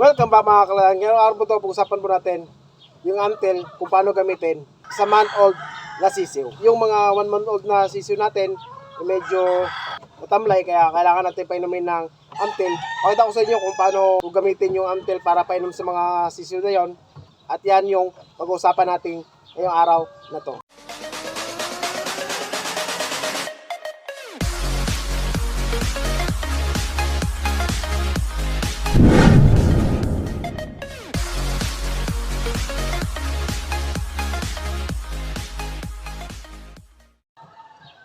Welcome back mga kalayan. Ngayong araw po ito, pag-usapan po natin yung antel, kung paano gamitin sa month-old na sisiw. Yung mga one month old na sisiw natin, eh, medyo matamlay, kaya kailangan natin painumin ng antel. Pakita ko sa inyo kung paano gamitin yung antel para painom sa mga sisiw na yon. At yan yung pag-uusapan natin ngayong araw na to.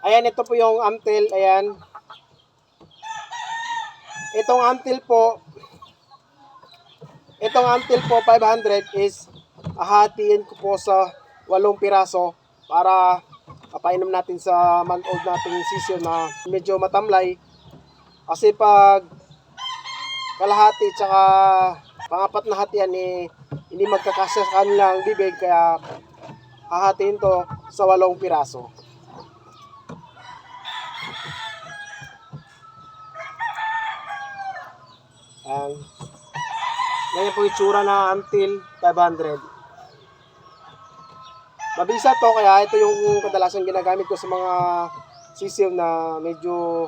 Ayan, ito po yung antil. Ayan. Itong antil po, itong antil po 500 is ahatiin ko po sa walong piraso para mapainom natin sa month-old nating sisyo na medyo matamlay. Kasi pag kalahati tsaka pangapat na hatian eh, hindi magkakasya sa kanilang bibig kaya hahatiin to sa walong piraso. Ayan. Ganyan po yung tsura na until 500. Mabisa to kaya ito yung kadalasan ginagamit ko sa mga sisiw na medyo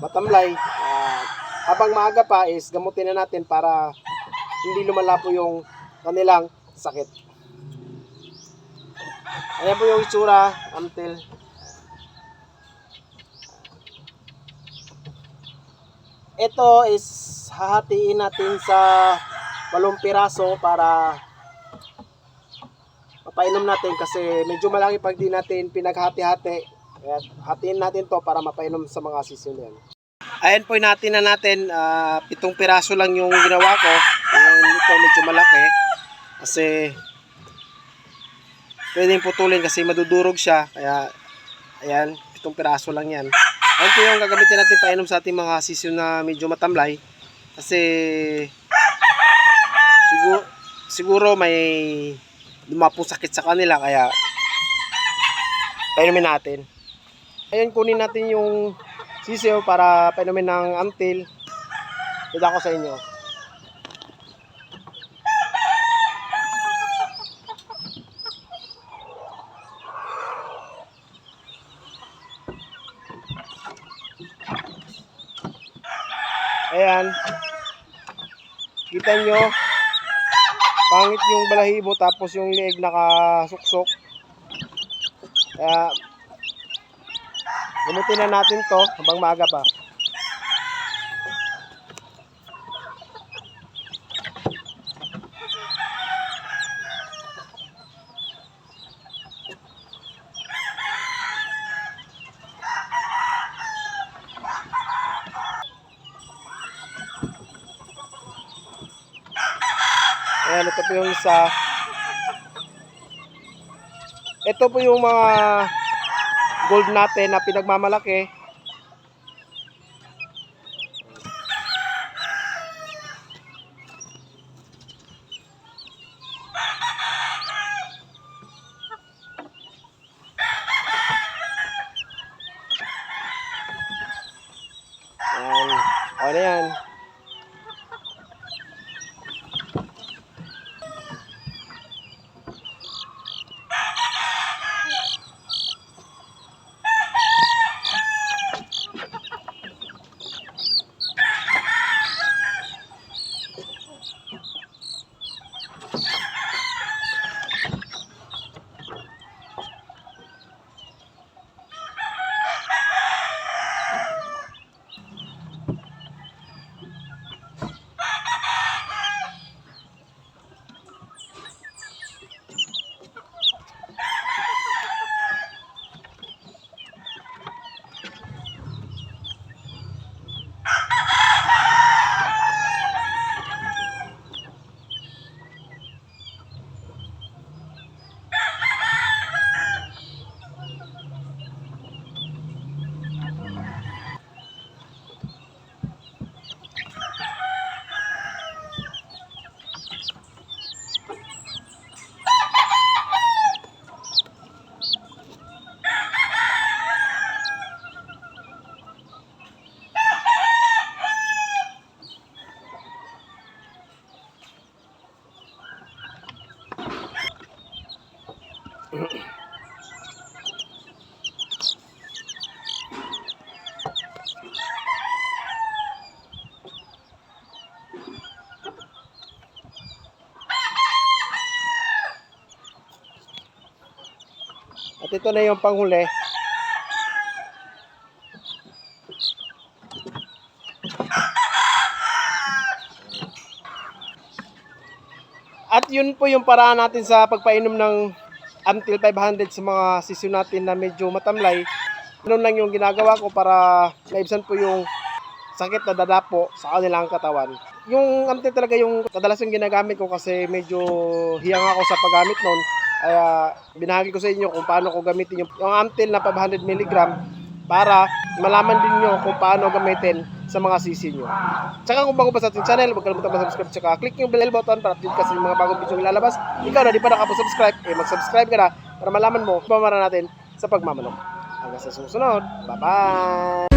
matamlay. At habang maaga pa is gamutin na natin para hindi lumala po yung kanilang sakit. Ayan po yung itsura until ito is hahatiin natin sa walong piraso para mapainom natin kasi medyo malaki pag di natin pinaghati-hati. Kaya hatiin natin to para mapainom sa mga na yan. Ayan po natin na natin, ah, pitong piraso lang yung ginawa ko. Yung ito medyo malaki kasi pwedeng putulin kasi madudurog siya. Kaya ayan, pitong piraso lang yan. Ayan po yung gagamitin natin painom sa ating mga sisiw na medyo matamlay. Kasi siguro, siguro may lumapong sakit sa kanila kaya painumin natin. Ayan kunin natin yung sisiw para painumin ng antil. Ito ko sa inyo. Ayan. Kita nyo, pangit yung balahibo tapos yung leeg nakasuksok. Kaya, gumutin na natin to habang maaga pa. Ayan, ito po yung isa. Ito po yung mga gold natin na pinagmamalaki. Ayan. Okay na yan. At ito na yung panghuli. At yun po yung paraan natin sa pagpainom ng until 500 sa mga sisyo natin na medyo matamlay. Ganun lang yung ginagawa ko para maibsan po yung sakit na dadapo sa kanilang katawan. Yung until talaga yung kadalas yung ginagamit ko kasi medyo hiyang ako sa paggamit nun. Kaya binahagi ko sa inyo kung paano ko gamitin yung, yung Amtil na 500 mg para malaman din nyo kung paano gamitin sa mga sisi nyo. Tsaka kung bago pa sa ating channel, huwag kalimutan mag-subscribe tsaka click yung bell button para update kasi yung mga bagong video ilalabas. Ikaw na di pa nakapag-subscribe, eh mag-subscribe ka na para malaman mo pamara natin sa pagmamanok. Hanggang sa susunod, bye-bye!